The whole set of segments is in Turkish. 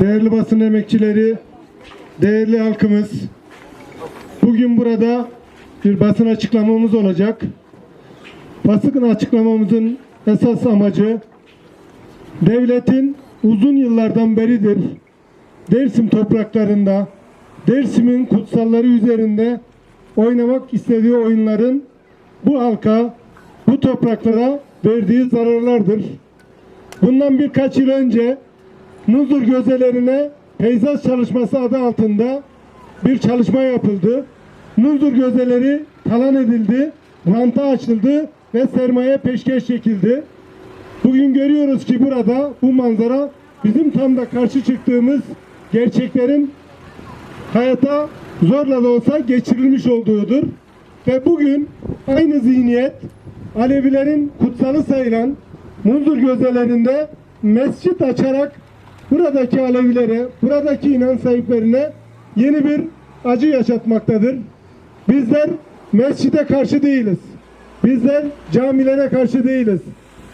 değerli basın emekçileri, değerli halkımız, bugün burada bir basın açıklamamız olacak. Basın açıklamamızın esas amacı devletin uzun yıllardan beridir Dersim topraklarında, Dersim'in kutsalları üzerinde oynamak istediği oyunların bu halka, bu topraklara verdiği zararlardır. Bundan birkaç yıl önce Muzur gözelerine peyzaj çalışması adı altında bir çalışma yapıldı. Muzur gözeleri talan edildi, ranta açıldı ve sermaye peşkeş çekildi. Bugün görüyoruz ki burada bu manzara bizim tam da karşı çıktığımız gerçeklerin hayata zorla da olsa geçirilmiş olduğudur. Ve bugün aynı zihniyet Alevilerin kutsalı sayılan Munzur gözelerinde mescit açarak buradaki Alevilere, buradaki inanç sahiplerine yeni bir acı yaşatmaktadır. Bizler mescide karşı değiliz. Bizler camilere karşı değiliz.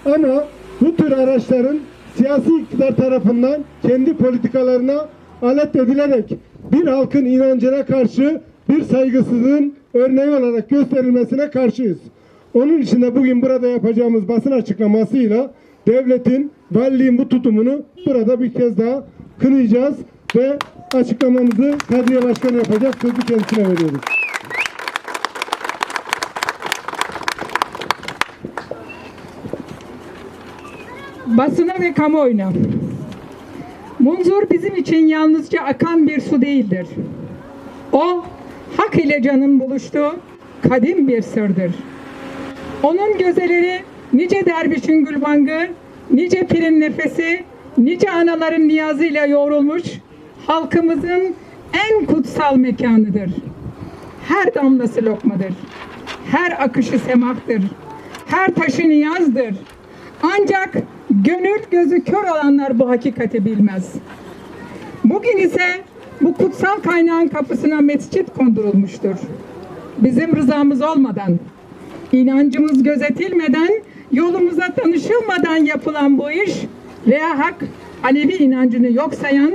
Ama bu tür araçların siyasi iktidar tarafından kendi politikalarına alet edilerek bir halkın inancına karşı bir saygısızlığın örneği olarak gösterilmesine karşıyız. Onun için de bugün burada yapacağımız basın açıklamasıyla devletin, valiliğin bu tutumunu burada bir kez daha kınayacağız ve açıklamamızı Kadriye Başkanı yapacak. Sözü kendisine veriyoruz. basına ve kamuoyuna. Munzur bizim için yalnızca akan bir su değildir. O, hak ile canın buluştuğu kadim bir sırdır. Onun gözeleri nice dervişin gülbangı, nice pirin nefesi, nice anaların niyazıyla yoğrulmuş halkımızın en kutsal mekanıdır. Her damlası lokmadır. Her akışı semaktır. Her taşı niyazdır. Ancak gönül gözü kör olanlar bu hakikati bilmez. Bugün ise bu kutsal kaynağın kapısına mescit kondurulmuştur. Bizim rızamız olmadan, inancımız gözetilmeden, yolumuza tanışılmadan yapılan bu iş veya hak Alevi inancını yok sayan,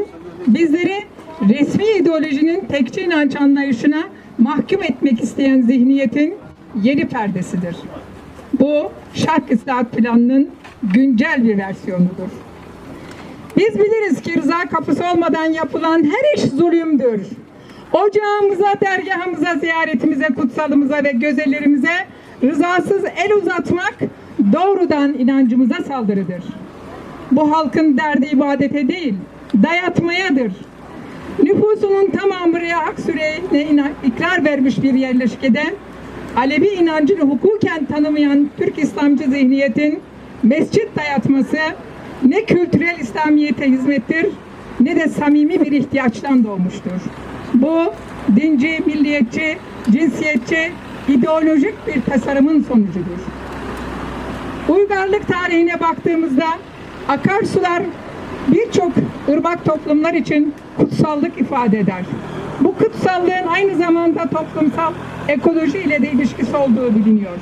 bizleri resmi ideolojinin tekçi inanç anlayışına mahkum etmek isteyen zihniyetin yeni perdesidir. Bu şark ıslahat planının güncel bir versiyonudur. Biz biliriz ki rıza kapısı olmadan yapılan her iş zulümdür. Ocağımıza, dergahımıza, ziyaretimize, kutsalımıza ve gözellerimize rızasız el uzatmak doğrudan inancımıza saldırıdır. Bu halkın derdi ibadete değil, dayatmayadır. Nüfusunun tamamı Ria Aksüre'ne ina- ikrar vermiş bir yerleşkede Alevi inancını hukuken tanımayan Türk İslamcı zihniyetin mescit dayatması ne kültürel İslamiyete hizmettir ne de samimi bir ihtiyaçtan doğmuştur. Bu dinci, milliyetçi, cinsiyetçi, ideolojik bir tasarımın sonucudur. Uygarlık tarihine baktığımızda akarsular birçok ırmak toplumlar için kutsallık ifade eder. Bu kutsallığın aynı zamanda toplumsal ekoloji ile de ilişkisi olduğu biliniyor.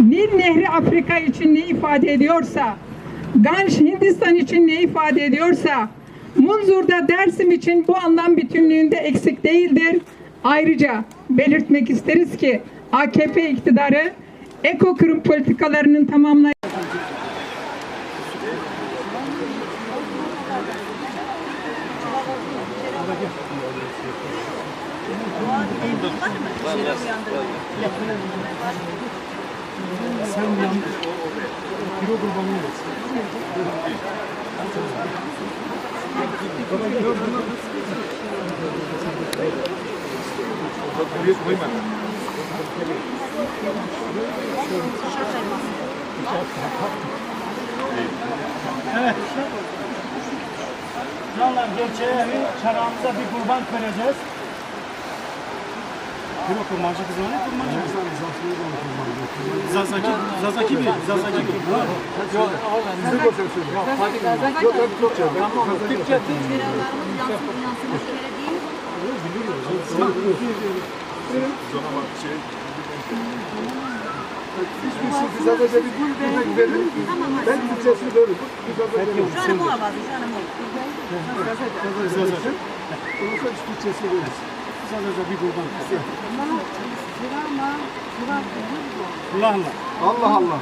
Nil Nehri Afrika için ne ifade ediyorsa, Ganj Hindistan için ne ifade ediyorsa, Munzur'da Dersim için bu anlam bütünlüğünde eksik değildir. Ayrıca belirtmek isteriz ki AKP iktidarı ekokırım politikalarının tamamlayıcı Canlar gerçeğe çarağımıza bir kurban vereceğiz. Bir o kurmancı kız var ya kurmancı kız. Zazaki, Zazaki bir, Zazaki bir. Yok, sizi konuşuyorsunuz. Yok, fark etmiyor. Yok, yok, Türkçe. Tamam, Türkçe. Binalarımız yansın, yansıması göre değil. Hiçbir şey biz az önce bir. Ben Türkçesini böyle. Biz az önce bir önce bir kurban kestik. Allah Allah.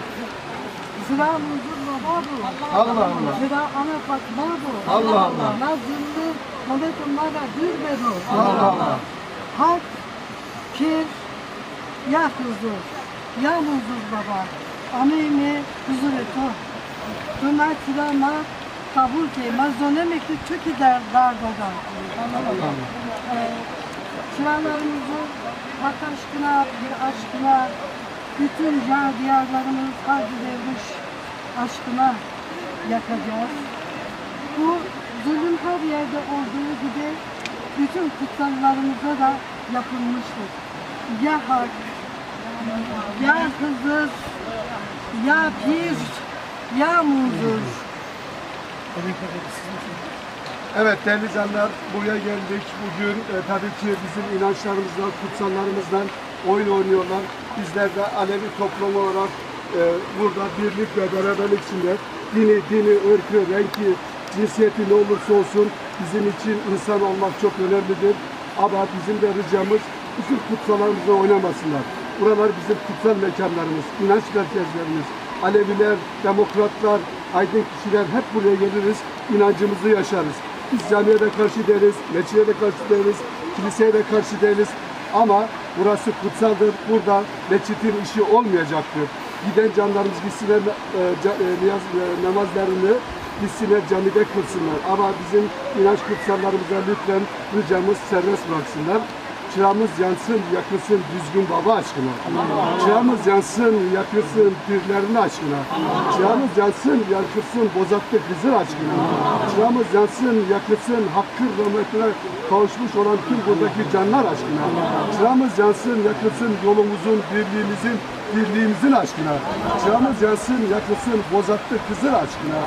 Sıra huzurla babu. Allah Allah. Sıra ana babu. Allah Allah. Nazırlı Mehmet'in dürbedi. Allah Allah. Hak, kir, ya huzur, ya huzur baba. Amimi huzur et o. Tuna sırama kabul ki mazlonemekli çok der dardadan. Ee, Sıralarımızı hak aşkına, bir aşkına, bütün can diyarlarımız Hacı Devriş aşkına yakacağız. Bu zulüm her yerde olduğu gibi bütün kutsallarımıza da yapılmıştır. Ya hak, ya Hızır, ya Pir, ya Muzur. Evet değerli canlar buraya geldik. Bugün e, tabii ki bizim inançlarımızdan, kutsallarımızdan oyun oynuyorlar. Bizler de Alevi toplumu olarak e, burada birlik ve beraberlik içinde dini, dini, ırkı, renki, cinsiyeti ne olursa olsun bizim için insan olmak çok önemlidir. Ama bizim de ricamız bütün kutsallarımızla oynamasınlar. Buralar bizim kutsal mekanlarımız, inanç merkezlerimiz. Aleviler, demokratlar, aydın kişiler hep buraya geliriz, inancımızı yaşarız. Biz camiye de karşı değiliz, meçhiye de karşı değiliz, kiliseye de karşı değiliz. Ama burası kutsaldır, burada meçhitin işi olmayacaktır. Giden canlarımız gitsinler e, e, e, namazlarını gitsinler camide kılsınlar. Ama bizim inanç kutsallarımıza lütfen ricamız serbest bıraksınlar. Çıramız yansın, yakılsın düzgün baba aşkına. Çıramız yansın, yakılsın pirlerin aşkına. Çıramız yansın, yakılsın bozaklı kızır aşkına. Çıramız yansın, yakılsın hakkın rahmetine kavuşmuş olan tüm buradaki canlar aşkına. Çıramız yansın, yakılsın yolumuzun, birliğimizin, birliğimizin aşkına. Çıramız yansın, yakılsın bozaklı kızır aşkına.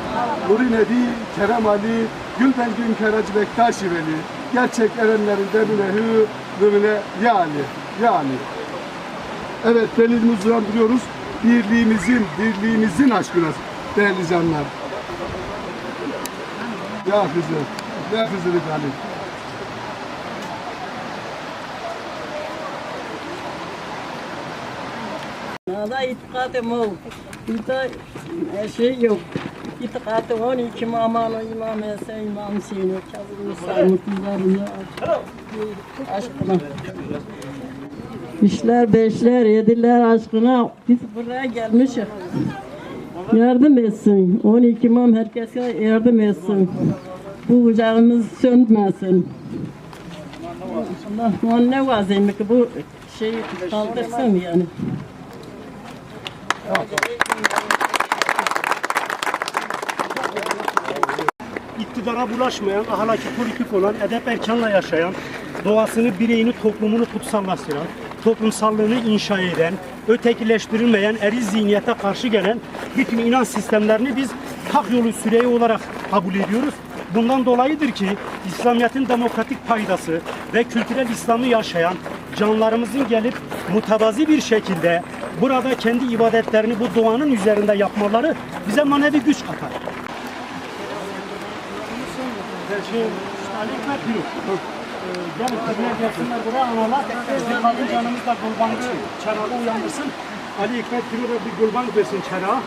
Nuri Nebi, Kerem Ali, Gülben Gün Keracı Bektaşi Veli. Gerçek erenlerin demine hü, dümine yani, yani. Evet delilimizi uyandırıyoruz. Birliğimizin, birliğimizin aşkına değerli canlar. Ya Hızır, ya Hızır Ali. Nada itikadım ol. Bir şey yok. İtikadım ol. İki aman o imam ese imam seni. Kazım mutlularını aşkına. Üçler, beşler, yediler aşkına. Biz buraya gelmişiz. Yardım etsin. 12 imam herkese yardım etsin. Bu ocağımız sönmesin. Allah ne vaziyim ki bu şeyi kaldırsın yani. İktidara bulaşmayan, ahlaki politik olan, edep erkanla yaşayan, doğasını, bireyini, toplumunu kutsallaştıran, toplumsallığını inşa eden, ötekileştirilmeyen, eril zihniyete karşı gelen bütün inanç sistemlerini biz hak yolu süreyi olarak kabul ediyoruz. Bundan dolayıdır ki İslamiyet'in demokratik paydası ve kültürel İslam'ı yaşayan canlarımızın gelip mutavazi bir şekilde burada kendi ibadetlerini bu doğanın üzerinde yapmaları bize manevi güç katar. Ali Ekber. Ee, gelin kızına gelsinler buraya analar. Bizim kadın canımız da kurbanı çanağı uyandırsın. Ali Ekber Gülü de bir kurban versin çanağa.